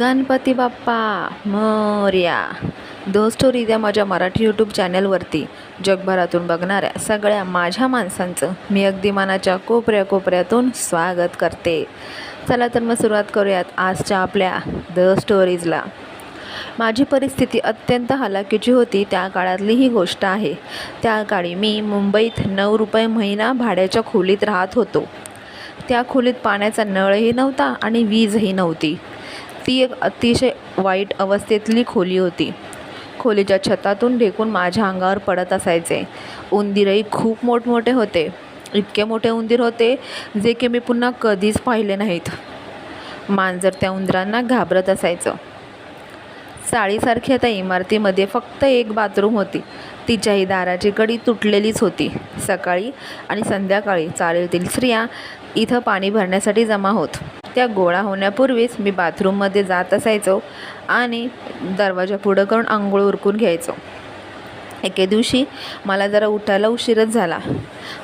गणपती बाप्पा मोर्या. दो स्टोरी त्या माझ्या मराठी यूट्यूब चॅनलवरती जगभरातून बघणाऱ्या सगळ्या माझ्या माणसांचं मी अगदी मनाच्या कोपऱ्या कोपऱ्यातून स्वागत करते. चला तर मग सुरुवात करूयात आजच्या आपल्या द स्टोरीजला माझी परिस्थिती अत्यंत हलाखीची होती त्या काळातली ही गोष्ट आहे. त्या काळी मी मुंबईत नऊ रुपये महिना भाड्याच्या खोलीत राहत होतो. त्या खोलीत पाण्याचा नळही नव्हता आणि वीजही नव्हती. ती एक अतिशय वाईट अवस्थेतली खोली होती. खोलीच्या छतातून ढेकून माझ्या अंगावर पडत असायचे. उंदीरही खूप मोठमोठे होते. इतके मोठे उंदीर होते जे की मी पुन्हा कधीच पाहिले नाहीत. मांजर त्या उंदरांना घाबरत असायचं. चाळीसारख्या त्या इमारतीमध्ये फक्त एक बाथरूम होती. तिच्याही दाराची कडी तुटलेलीच होती. सकाळी आणि संध्याकाळी चालेतील स्त्रिया इथं पाणी भरण्यासाठी जमा होत. त्या गोळा होण्यापूर्वीच मी बाथरूममध्ये जात असायचो आणि दरवाजा पुढं करून आंघोळ उरकून घ्यायचो. एके दिवशी मला जरा उठायला उशीरच झाला.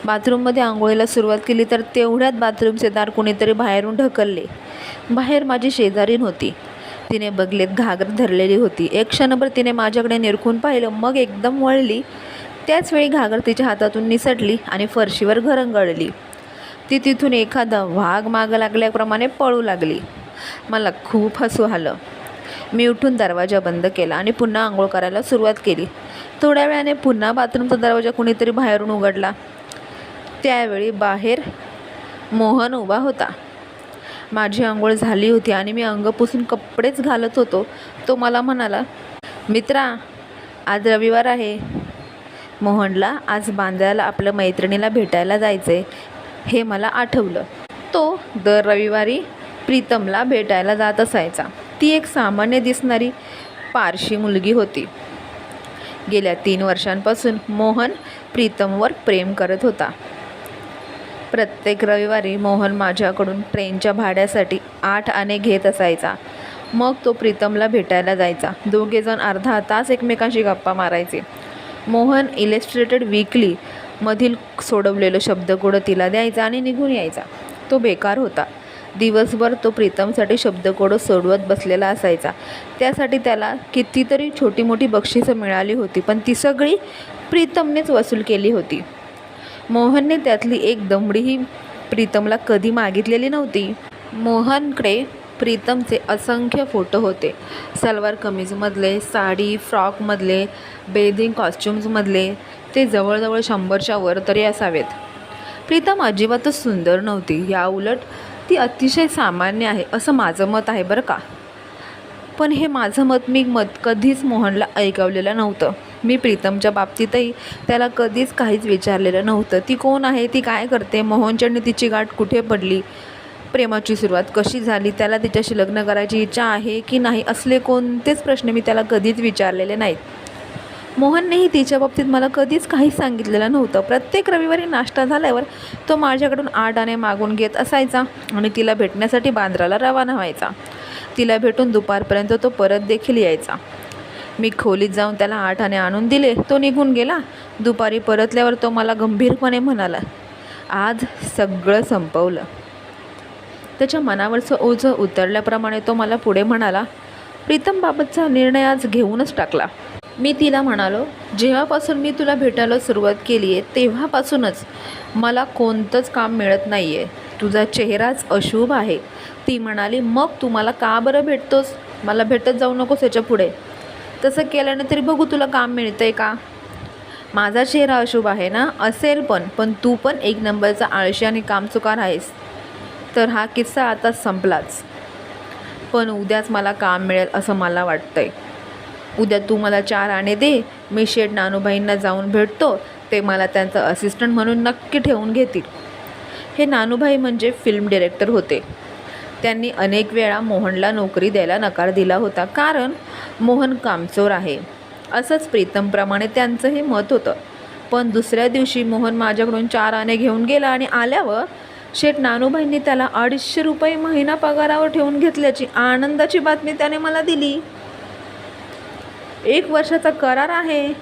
बाथरूममध्ये आंघोळीला सुरुवात केली तर तेवढ्यात बाथरूमचे दार कुणीतरी बाहेरून ढकलले. बाहेर माझी शेजारीन होती. तिने बगलेत घागर धरलेली होती. एक क्षणभर तिने माझ्याकडे निरखून पाहिलं मग एकदम वळली. त्याच वेळी घागर तिच्या हातातून निसटली आणि फरशीवर घरंगळली ती तिथून एखादा वाघ मागं लागल्याप्रमाणे पळू लागली. मला खूप हसू आलं. मी उठून दरवाजा बंद केला आणि पुन्हा आंघोळ करायला सुरुवात केली. थोड्या वेळाने पुन्हा बाथरूमचा दरवाजा कुणीतरी बाहेरून उघडला. त्यावेळी बाहेर मोहन उभा होता. माझी आंघोळ झाली होती आणि मी अंग पुसून कपडेच घालत होतो. तो मला म्हणाला मित्रा आज रविवार आहे. मोहनला आज बांद्र्याला आपल्या मैत्रिणीला भेटायला जायचे हे मला आठवलं. तो दर रविवारी प्रीतमला भेटायला जात असायचा. ती एक सामान्य दिसणारी पारशी मुलगी होती. गेल्या तीन वर्षांपासून मोहन प्रीतमवर प्रेम करत होता. प्रत्येक रविवारी मोहन माझ्याकडून ट्रेनच्या भाड्यासाठी आठ आणे घेत असायचा. मग तो प्रीतमला भेटायला जायचा. दोघेजण अर्धा तास एकमेकांशी गप्पा मारायचे. मोहन इलेस्ट्रेटेड वीकली मधील सोडवलेलं शब्दकोडं तिला द्यायचा आणि निघून यायचा. तो बेकार होता. दिवसभर तो प्रीतमसाठी शब्दकोडं सोडवत बसलेला असायचा. त्यासाठी त्याला कितीतरी छोटी मोठी बक्षिसं मिळाली होती पण ती सगळी प्रीतमनेच वसूल केली होती. मोहनने त्यातली एक दमडीही प्रीतमला कधी मागितलेली नव्हती. मोहनकडे प्रीतमचे असंख्य फोटो होते. सलवार कमीजमधले साडी फ्रॉकमधले बेदिंग कॉस्च्युम्समधले ते जवळजवळ शंभरच्या वर तरी असावेत. प्रीतम अजिबातच सुंदर नव्हती. या उलट ती अतिशय सामान्य आहे असं माझं मत आहे बरं का? पण हे माझं मत मी मत कधीच मोहनला ऐकवलेलं नव्हतं. मी प्रीतमच्या बाबतीतही त्याला कधीच काहीच विचारलेलं नव्हतं. ती कोण आहे? ती काय करते? मोहनच्याने तिची गाठ कुठे पडली? प्रेमाची सुरुवात कशी झाली? त्याला तिच्याशी लग्न करायची इच्छा आहे की नाही? असले कोणतेच प्रश्न मी त्याला कधीच विचारलेले नाहीत. मोहननेही तिच्या बाबतीत मला कधीच काहीच सांगितलेलं नव्हतं. प्रत्येक रविवारी नाश्ता झाल्यावर तो माझ्याकडून आठ आणे मागून घेत असायचा आणि तिला भेटण्यासाठी बांद्राला रवाना व्हायचा. तिला भेटून दुपारपर्यंत तो परत देखील यायचा. मी खोलीत जाऊन त्याला आठाने आणून दिले. तो निघून गेला. दुपारी परतल्यावर तो मला गंभीरपणे म्हणाला आज सगळं संपवलं. त्याच्या मनावरचं ओझं उतरल्याप्रमाणे तो मला पुढे म्हणाला प्रीतमबाबतचा निर्णय आज घेऊनच टाकला. मी तिला म्हणालो जेव्हापासून मी तुला भेटायला सुरुवात केली आहे तेव्हापासूनच मला कोणतंच काम मिळत नाही आहे तुझा चेहराच अशुभ आहे. ती म्हणाली मग तू मला का बरं भेटतोस? मला भेटत जाऊ नकोस याच्यापुढे. तसं केल्यानं तरी बघू तुला काम मिळतं आहे का? माझा चेहरा अशुभ आहे ना? असेल पण पण तू पण एक नंबरचा आळशी आणि कामचुकार आहेस. तर हा किस्सा आता संपलाच. पण उद्याच मला काम मिळेल असं मला वाटतंय. उद्या तू मला चार आणे दे. मी शेठ नानूबाईंना जाऊन भेटतो. ते मला त्यांचं असिस्टंट म्हणून नक्की ठेवून घेतील. हे नानूभाई म्हणजे फिल्म डिरेक्टर होते. त्यांनी अनेक वेळा मोहनला नोकरी द्यायला नकार दिला होता. कारण मोहन कामचोर आहे. असंच प्रीतमप्रमाणे त्यांचंही मत होतं. पण दुसऱ्या दिवशी मोहन माझ्याकडून चार आणे घेऊन गेला आणि आल्यावर शेठ नानूबाईंनी त्याला अडीचशे रुपये महिना पगारावर ठेवून घेतल्याची आनंदाची बातमी त्याने मला दिली. एक वर्षाचा करार आहे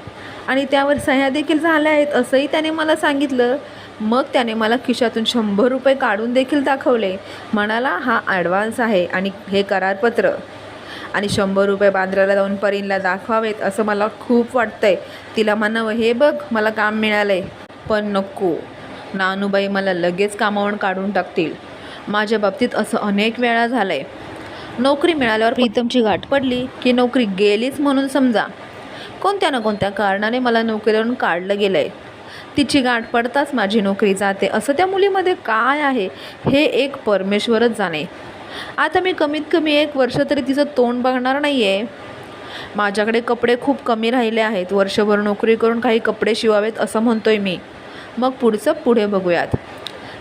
आणि त्यावर सह्या देखील झाल्या आहेत असंही त्याने मला सांगितलं. मग त्याने मला खिशातून शंभर रुपये काढून देखील दाखवले. म्हणाला हा ॲडव्हान्स आहे आणि हे करारपत्र. आणि शंभर रुपये बांद्राला जाऊन परीनला दाखवावेत असं मला खूप वाटतंय. तिला म्हणावं हे बघ मला काम मिळालंय. पण नको. नानूबाई मला लगेच कामावरून काढून टाकतील. माझ्या बाबतीत असं अनेक वेळा झालंय. नोकरी मिळाल्यावर प्रीतमची गाठ पडली की नोकरी गेलीच म्हणून समजा. कोणत्या ना कोणत्या कारणाने मला नोकरीवरून काढलं गेलं आहे तिची गाठ पडताच माझी नोकरी जाते. असं त्या मुलीमध्ये काय आहे हे एक परमेश्वरच जाणे. आता मी कमीत कमी एक वर्ष तरी तिचं तोंड बघणार नाही आहे माझ्याकडे कपडे खूप कमी राहिले आहेत. वर्षभर नोकरी करून काही कपडे शिवावेत असं म्हणतोय मी. मग पुढचं पुढे बघूयात.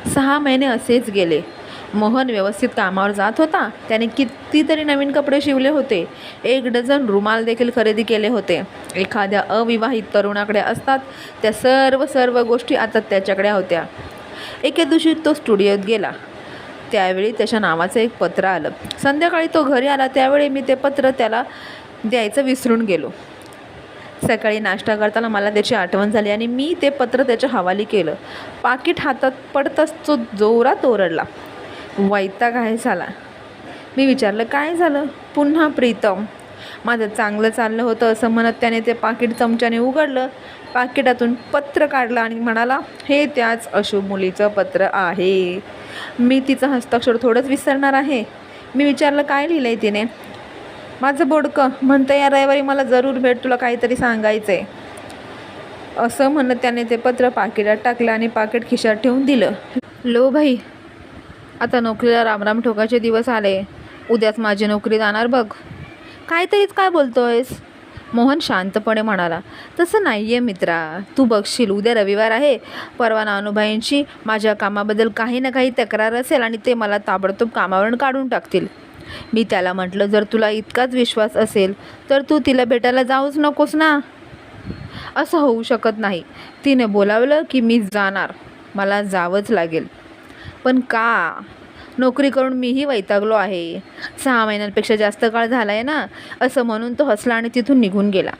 सहा महिने असेच गेले. मोहन व्यवस्थित कामावर जात होता. त्याने कितीतरी नवीन कपडे शिवले होते. एक डझन रुमाल देखील खरेदी केले होते. एखाद्या अविवाहित तरुणाकडे असतात त्या सर्व सर्व गोष्टी आता त्याच्याकडे होत्या. एके दिवशी तो स्टुडिओत गेला. त्यावेळी त्याच्या नावाचं एक पत्र आलं. संध्याकाळी तो घरी आला. त्यावेळी मी ते पत्र त्याला द्यायचं विसरून गेलो. सकाळी नाश्ता करताना मला त्याची आठवण झाली आणि मी ते पत्र त्याच्या हवाली केलं. पाकिट हातात पडताच तो जोरात ओरडला. वैताग आहे झाला मी विचारलं काय झालं? पुन्हा प्रीतम. माझं चांगलं चाललं होतं असं म्हणत त्याने ते पाकिट चमच्याने उघडलं. पाकिटातून पत्र काढलं आणि म्हणाला हे त्याच अशुभ मुलीचं पत्र आहे. मी तिचं हस्ताक्षर थोडंच विसरणार आहे. मी विचारलं काय लिहिलं आहे तिने? माझं बोडकं. म्हणतं या रविवारी मला जरूर भेट तुला काहीतरी सांगायचं आहे असं म्हणत त्याने ते पत्र पाकिटात टाकलं आणि पाकिट खिशात ठेवून दिलं. लो भाई आता नोकरीला रामराम ठोकाचे दिवस आले. उद्याच माझी नोकरी जाणार बघ. काहीतरीच काय बोलतोयस? मोहन शांतपणे म्हणाला तसं नाही आहे मित्रा. तू बघशील उद्या रविवार आहे. परवा नानूबाईंची माझ्या कामाबद्दल काही ना काही तक्रार असेल आणि ते मला ताबडतोब कामावरून काढून टाकतील. मी त्याला म्हटलं जर तुला इतकाच विश्वास असेल तर तू तिला भेटायला जाऊच नकोस ना. असं होऊ शकत नाही. तिने बोलावलं की मी जाणार. मला जावंच लागेल. पण का? नोकरी करून मीही वैतागलो आहे. सहा महिन्यांपेक्षा जास्त काळ झाला आहे ना असं म्हणून तो हसला आणि तिथून निघून गेला.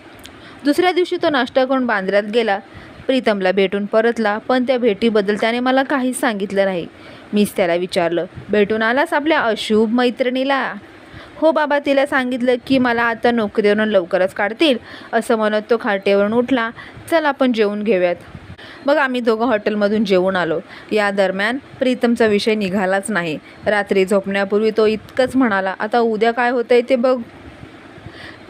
दुसऱ्या दिवशी तो नाश्ता करून बांद्र्यात गेला. प्रीतमला भेटून परतला पण त्या भेटीबद्दल त्याने मला काहीच सांगितलं नाही. मीच त्याला विचारलं भेटून आलास आपल्या अशुभ मैत्रिणीला? हो बाबा तिला सांगितलं की मला आता नोकरीवरून लवकरच काढतील. असं म्हणत तो खाटेवरून उठला. चल आपण जेवून घेऊयात. मग आम्ही दोघं हॉटेलमधून जेवून आलो. या दरम्यान प्रीतमचा विषय निघालाच नाही. रात्री झोपण्यापूर्वी तो इतकंच म्हणाला आता उद्या काय होतंय ते बघ.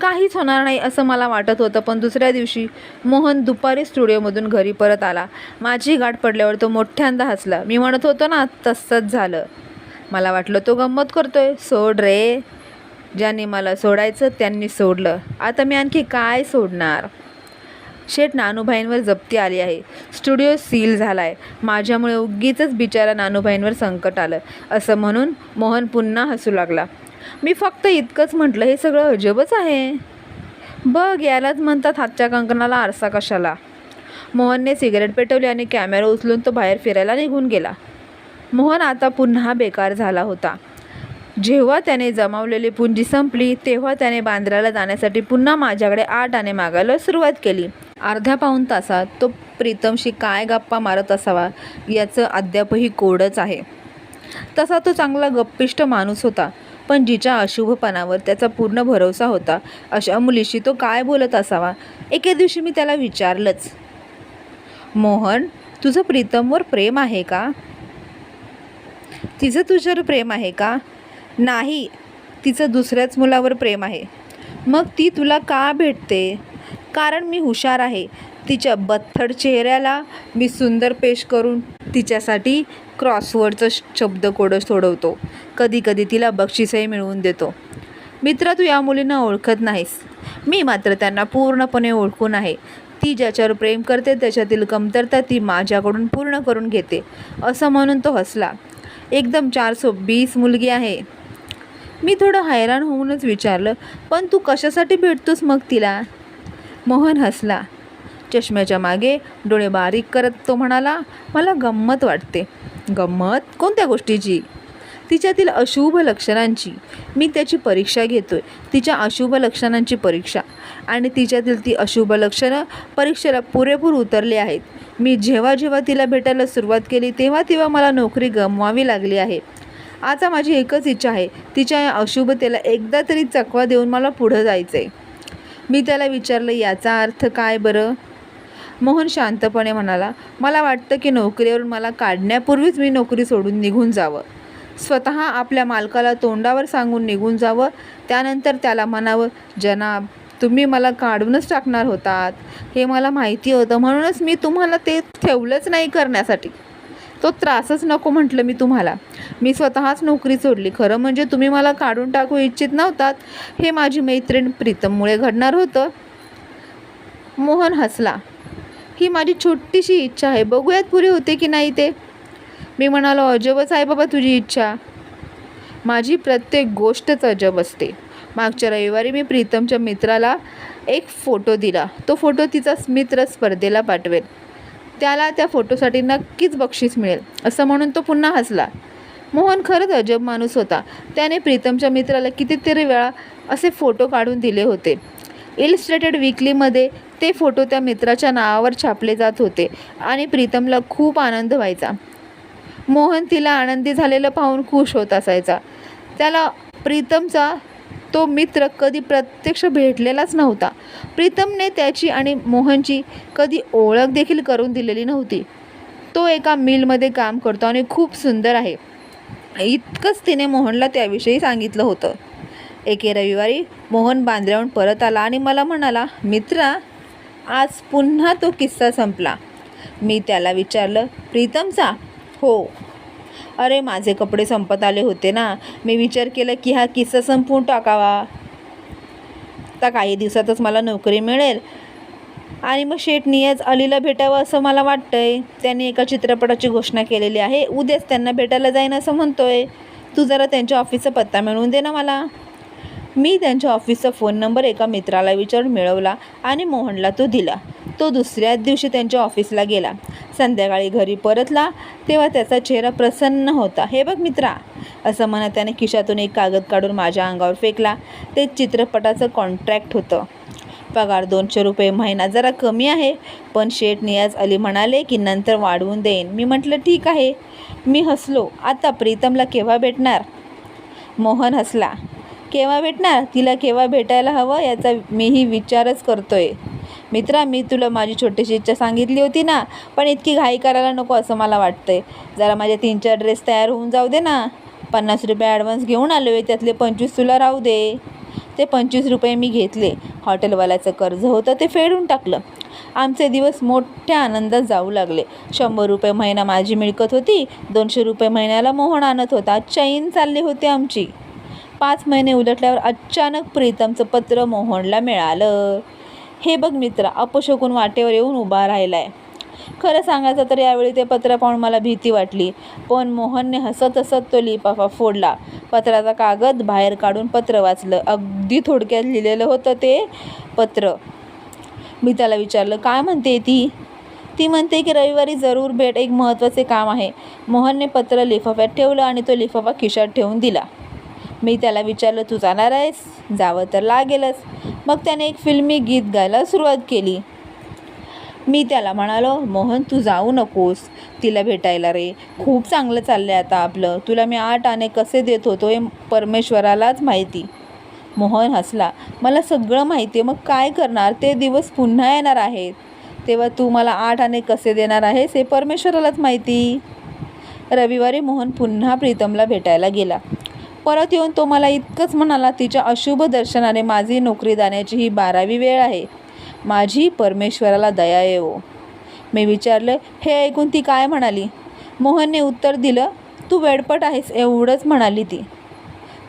काहीच होणार नाही असं मला वाटत होतं पण दुसऱ्या दिवशी मोहन दुपारी स्टुडिओमधून घरी परत आला. माझी गाठ पडल्यावर तो मोठ्यांदा हसला. मी म्हणत होतो ना तसंच झालं. मला वाटलं तो गंमत करतोय. सोड रे. ज्यांनी मला सोडायचं त्यांनी सोडलं. आता मी आणखी काय सोडणार? शेठ नानूभाईंवर जप्ती आली आहे. स्टुडिओ सील झाला आहे माझ्यामुळे उगीच बिचारा नानूभाईंवर संकट आलं असं म्हणून मोहन पुन्हा हसू लागला. मी फक्त इतकंच म्हटलं हे सगळं अजबच आहे. बघ यालाच म्हणतात हातच्या कंकणाला आरसा कशाला? मोहनने सिगरेट पेटवली आणि कॅमेरा उचलून तो बाहेर फिरायला निघून गेला. मोहन आता पुन्हा बेकार झाला होता. जेव्हा त्याने जमावलेली पुंजी संपली तेव्हा त्याने बांद्र्याला जाण्यासाठी पुन्हा माझ्याकडे आठ आणे मागायला सुरुवात केली. अर्ध्या पाऊण तासात तो प्रीतमशी काय गप्पा मारत असावा याचं अद्यापही कोडच आहे. तसा तो चांगला गप्पिष्ट माणूस होता पण जिच्या अशुभपणावर त्याचा पूर्ण भरोसा होता अशा मुलीशी तो काय बोलत असावा एके दिवशी मी त्याला विचारलंच. मोहन तुझं प्रीतमवर प्रेम आहे का? तिचं तुझ्यावर प्रेम आहे का? नाही तिचं दुसऱ्याच मुलावर प्रेम आहे. मग ती तुला का भेटते? कारण मी हुशार आहे. तिच्या बत्थड चेहऱ्याला मी सुंदर पेश करून तिच्यासाठी क्रॉसवर्डचं शब्दकोडं सोडवतो. कधी कधी तिला बक्षीसही मिळवून देतो. मित्र तू या मुलींना ओळखत नाहीस. मी मात्र त्यांना पूर्णपणे ओळखून आहे. ती ज्याच्यावर प्रेम करते त्याच्यातील कमतरता ती माझ्याकडून पूर्ण करून घेते. असं म्हणून तो हसला. एकदम चारसो बीस मुलगी आहे. मी थोडं हैराण होऊनच विचारलं पण तू कशासाठी भेटतोस मग तिला? मोहन हसला. चष्म्याच्या मागे डोळे बारीक करत तो म्हणाला मला गंमत वाटते. गंमत? कोणत्या गोष्टीची? तिच्यातील अशुभ लक्षणांची. मी त्याची परीक्षा घेतोय. तिच्या अशुभ लक्षणांची परीक्षा. आणि तिच्यातील ती अशुभ लक्षणं परीक्षेला पुरेपूर उतरली आहेत. मी जेव्हा जेव्हा तिला भेटायला सुरुवात केली तेव्हा तेव्हा मला नोकरी गमवावी लागली आहे. आता माझी एकच इच्छा आहे. तिच्या या अशुभतेला एकदा तरी चकवा देऊन मला पुढं जायचं आहे मी त्याला विचारलं याचा अर्थ काय बरं? मोहन शांतपणे म्हणाला मला वाटतं की नोकरीवरून मला काढण्यापूर्वीच मी नोकरी सोडून निघून जावं. स्वतः आपल्या मालकाला तोंडावर सांगून निघून जावं. त्यानंतर त्याला म्हणावं जनाब तुम्ही मला काढूनच टाकणार होतात. हे मला माहिती होतं. म्हणूनच मी तुम्हाला ते ठेवलंच नाही करण्यासाठी. तो त्रासच नको म्हटलं मी तुम्हाला. मी स्वतःच नोकरी सोडली. खरं म्हणजे तुम्ही मला काढून टाकू इच्छित नव्हतात हे माझी मैत्रीण प्रीतममुळे घडणार होतं. मोहन हसला. ही माझी छोटीशी इच्छा आहे. बघूयात पुरे होते की नाही ते. मी म्हणालो अजबच आहे बाबा तुझी इच्छा. माझी प्रत्येक गोष्टच अजब असते. मागच्या रविवारी मी प्रीतमच्या मित्राला एक फोटो दिला. तो फोटो तिचा मित्र स्पर्धेला पाठवेल. त्याला त्या फोटोसाठी नक्कीच बक्षीस मिळेल असं म्हणून तो पुन्हा हसला. मोहन खरंच अजब माणूस होता. त्याने प्रीतमच्या मित्राला कितीतरी वेळा असे फोटो काढून दिले होते. इलिस्ट्रेटेड विकलीमध्ये ते फोटो त्या मित्राच्या नावावर छापले जात होते आणि प्रीतमला खूप आनंद व्हायचा. मोहन तिला आनंदी झालेलं पाहून खुश होत असायचा. त्याला प्रीतमचा तो मित्र कधी प्रत्यक्ष भेटलेलाच नव्हता. प्रीतमने त्याची आणि मोहनची कधी ओळख देखील करून दिलेली नव्हती. तो एका मिलमध्ये काम करतो आणि खूप सुंदर आहे. इतकंच तिने मोहनला त्याविषयी सांगितलं होतं. एके रविवारी मोहन बांद्र्याहून परत आला आणि मला म्हणाला मित्रा आज पुन्हा तो किस्सा संपला. मी त्याला विचारलं प्रीतमचा? हो. अरे माझे कपडे संपत आले होते ना. मी विचार केला की हा किस्सा संपवून टाकावा. आता काही दिवसातच मला नोकरी मिळेल. आणि मग शेठ नियाज अलीला भेटावं असं मला वाटतंय. त्यांनी एका चित्रपटाची घोषणा केलेली आहे. उद्याच त्यांना भेटायला जाईन असं म्हणतोय. तू जरा त्यांच्या ऑफिसचा पत्ता मिळवून दे ना मला. मी त्यांच्या ऑफिसचा फोन नंबर एका मित्राला विचारून मिळवला आणि मोहनला तो दिला. तो दुसऱ्याच दिवशी त्यांच्या ऑफिसला गेला. संध्याकाळी घरी परतला तेव्हा त्याचा चेहरा प्रसन्न होता. हे बघ मित्रा असं म्हणत त्याने खिशातून एक कागद काढून माझ्या अंगावर फेकला. ते चित्रपटाचं कॉन्ट्रॅक्ट होतं. पगार दोनशे रुपये महिना जरा कमी आहे पण शेठ नियाज अली म्हणाले की नंतर वाढवून देईन. मी म्हटलं ठीक आहे. मी हसलो. आता प्रीतमला केव्हा भेटणार? मोहन हसला. केव्हा भेटणार? तिला केव्हा भेटायला हवं याचा मीही विचारच करतोय. मित्रा मी तुला माझी छोटीशी इच्छा सांगितली होती ना पण इतकी घाई करायला नको असं मला वाटतंय. जरा माझे तीन चार ड्रेस तयार होऊन जाऊ दे ना. पन्नास रुपये ॲडव्हान्स घेऊन आलो आहे त्यातले पंचवीस तुला राहू दे. ते पंचवीस रुपये मी घेतले. हॉटेलवाल्याचं कर्ज होतं ते फेडून टाकलं. आमचे दिवस मोठ्या आनंदात जाऊ लागले. शंभर रुपये महिना माझी मिळकत होती दोनशे रुपये महिन्याला मोहन आणत होता. चैन चालली होती आमची. पाच महिने उलटल्यावर अचानक प्रीतमचं पत्र मोहनला मिळालं. हे बघ मित्रा अपशकून वाटेवर येऊन उभा राहिला आहे खरं सांगायचं तर यावेळी ते पत्र पाहून मला भीती वाटली. पण मोहनने हसत हसत तो लिफाफा फोडला. पत्राचा कागद बाहेर काढून पत्र वाचलं. अगदी थोडक्यात लिहिलेलं होतं ते पत्र. मी त्याला विचारलं काय म्हणते ती? ती म्हणते की रविवारी जरूर भेट एक महत्त्वाचे काम आहे. मोहनने पत्र लिफाफ्यात ठेवलं आणि तो लिफाफा खिशात ठेवून दिला. मी त्याला विचारलं तू जाणार आहेस? जावं तर लागेलच. मग त्याने एक फिल्मी गीत गायला सुरुवात केली. मी त्याला म्हणालो मोहन तू जाऊ नकोस. तिला भेटायला रे. खूप चांगलं चाललं आहे आता आपलं. तुला मी आठ आणे कसे देत होतो हे परमेश्वरालाच माहिती. मोहन हसला. मला सगळं माहिती आहे. मग काय करणार? ते दिवस पुन्हा येणार आहेत. तेव्हा तू मला आठ आणे कसे देणार आहेस हे परमेश्वरालाच माहिती. रविवारी मोहन पुन्हा प्रीतमला भेटायला गेला. परत येऊन तो मला इतकंच म्हणाला तिच्या अशुभ दर्शनाने माझी नोकरी जाण्याची ही बारावी वेळ आहे. माझी परमेश्वराला दया येवो मी विचारलं हे ऐकून ती काय म्हणाली? मोहनने उत्तर दिलं तू वेडपट आहेस एवढंच म्हणाली ती.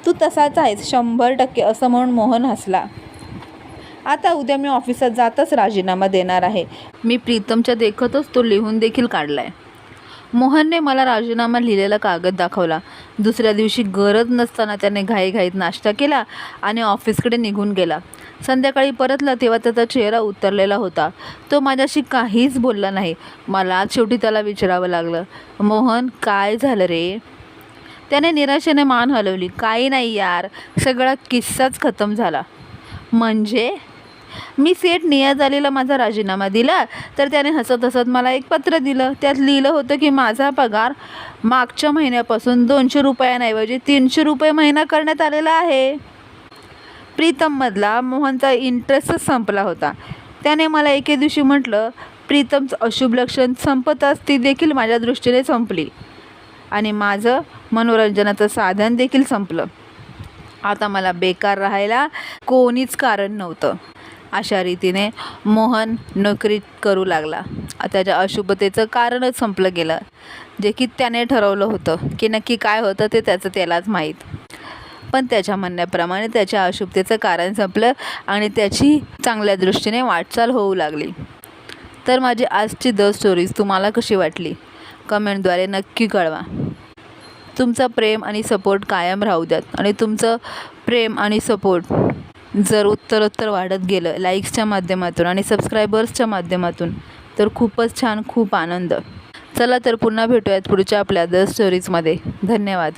तू तसाच आहेस शंभर टक्के असं म्हणून मोहन हसला. आता उद्या मी ऑफिसात जातच राजीनामा देणार आहे. मी प्रीतमच्या देखतच तो लिहून देखील काढला आहे मोहनने मला राजीनामा लिहिलेला कागद दाखवला. दुसऱ्या दिवशी गरज नसताना त्याने घाईघाईत नाश्ता केला आणि ऑफिसकडे निघून गेला. संध्याकाळी परतला तेव्हा त्याचा चेहरा उतरलेला होता. तो माझ्याशी काहीच बोलला नाही. मला शेवटी त्याला विचारावं लागलं. मोहन काय झालं रे? त्याने निराशेने मान हलवली. काही नाही यार. सगळा किस्साच खतम झाला. म्हणजे? मी सेठ नियाज आलेला माझा राजीनामा दिला तर त्याने हसत हसत मला एक पत्र दिलं. त्यात लिहिलं होतं की माझा पगार मागच्या महिन्यापासून दोनशे रुपयांऐवजी तीनशे रुपये महिना करण्यात आलेला आहे. प्रीतममधला मोहनचा इंटरेस्टच संपला होता. त्याने मला एके दिवशी म्हटलं प्रीतमचं अशुभ लक्षण संपताच ती देखील माझ्या दृष्टीने संपली. आणि माझं मनोरंजनाचं साधन देखील संपलं. आता मला बेकार राहायला कोणीच कारण नव्हतं. अशा रीतीने मोहन नोकरी करू लागला. त्याच्या अशुभतेचं कारणच संपलं गेलं जे की त्याने ठरवलं होतं की नक्की काय होतं ते त्याचं त्यालाच माहीत. पण त्याच्या म्हणण्याप्रमाणे त्याच्या अशुभतेचं कारण संपलं आणि त्याची चांगल्या दृष्टीने वाटचाल होऊ लागली. तर माझी आजची द स्टोरीज तुम्हाला कशी वाटली? कमेंटद्वारे नक्की कळवा. तुमचा प्रेम आणि सपोर्ट कायम राहू द्यात आणि तुमचं प्रेम आणि सपोर्ट जर उत्तरोत्तर वाढत गेलं लाईक्सच्या माध्यमातून आणि सबस्क्रायबर्सच्या माध्यमातून तर खूपच छान खूप आनंद. चला तर पुन्हा भेटूयात पुढच्या आपल्या द स्टोरीजमध्ये धन्यवाद.